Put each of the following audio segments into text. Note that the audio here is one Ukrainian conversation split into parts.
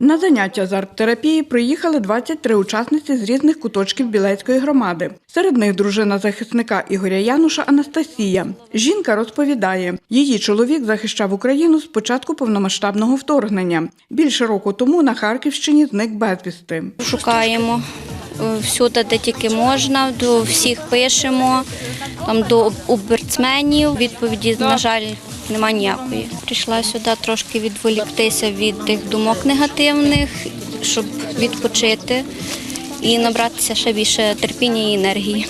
На заняття з арт-терапії приїхали 23 учасниці з різних куточків Білецької громади. Серед них дружина захисника Ігоря Януша Анастасія. Жінка розповідає, її чоловік захищав Україну з початку повномасштабного вторгнення. Більше року тому на Харківщині зник безвісти. Шукаємо е, всюди, де тільки можна, до всіх пишемо, там до оберцменів. Відповіді, на жаль, немає ніякої. Прийшла сюди трошки відволіктися від тих думок негативних, щоб відпочити і набратися ще більше терпіння і енергії.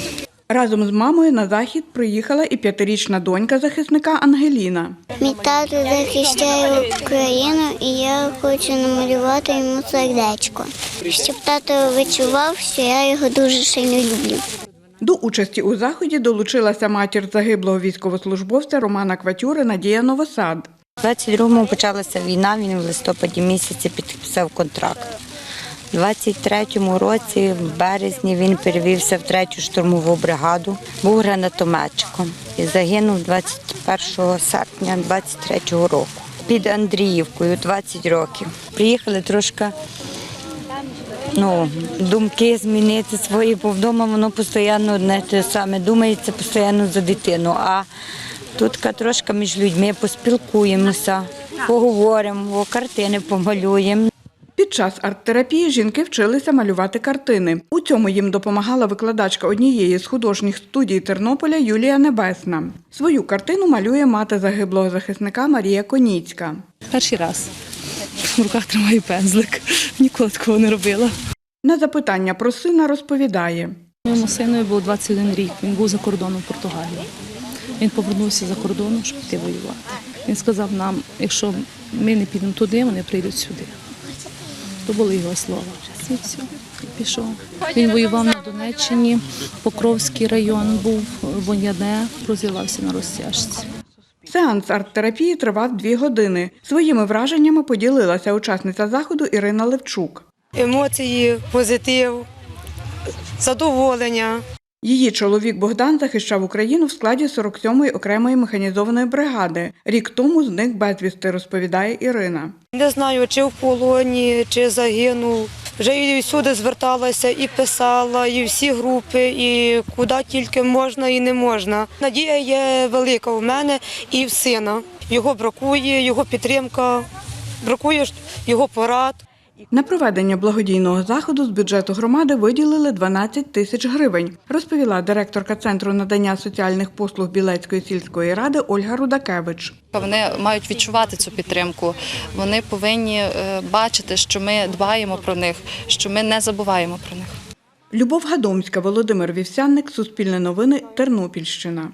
Разом з мамою на захід приїхала і п'ятирічна донька захисника Ангеліна. Мій тато захищає Україну, і я хочу намалювати йому сердечко, щоб тато відчував, що я його дуже сильно люблю. До участі у заході долучилася матір загиблого військовослужбовця Романа Кватюри Надія Новосад. У 22-му почалася війна, він в листопаді місяці підписав контракт. У 23-му році, в березні, він перевівся в третю штурмову бригаду, був гранатометчиком і загинув 21 серпня 23-го року. Під Андріївкою 20 років. Приїхали трошки ну, думки змінити свої, бо вдома воно постійно одне те саме. Думається постійно за дитину. А тут трошки між людьми поспілкуємося, поговоримо, картини помалюємо. Під час арт-терапії жінки вчилися малювати картини. У цьому їм допомагала викладачка однієї з художніх студій Тернополя Юлія Небесна. Свою картину малює мати загиблого захисника Марія Коніцька. Перший раз в руках тримаю пензлик. Ніколи такого не робила. На запитання про сина розповідає. Моєму синові було 21 рік. Він був за кордоном в Португалії. Він повернувся за кордону, щоб піти воювати. Він сказав нам, якщо ми не підемо туди, вони прийдуть сюди. То були його слова. І все, пішов. Він воював на Донеччині, Покровський район був, Воняне, розвивався на розтяжці. Сеанс арт-терапії тривав дві години. Своїми враженнями поділилася учасниця заходу Ірина Левчук. емоції, позитив, задоволення. Її чоловік Богдан захищав Україну в складі 47-ї окремої механізованої бригади. Рік тому зник безвісти, розповідає Ірина. Не знаю, чи в полоні, чи загинув. Вже і всюди зверталася, і писала, і всі групи, і куди тільки можна і не можна. Надія є велика у мене і в сина. Його бракує, його підтримка, бракує його порад. На проведення благодійного заходу з бюджету громади виділили 12 тисяч гривень, розповіла директорка Центру надання соціальних послуг Білецької сільської ради Ольга Рудакевич. Вони мають відчувати цю підтримку. Вони повинні е, бачити, що ми дбаємо про них, що ми не забуваємо про них. Любов Гадомська, Володимир Вівсянник, Суспільне новини, Тернопільщина.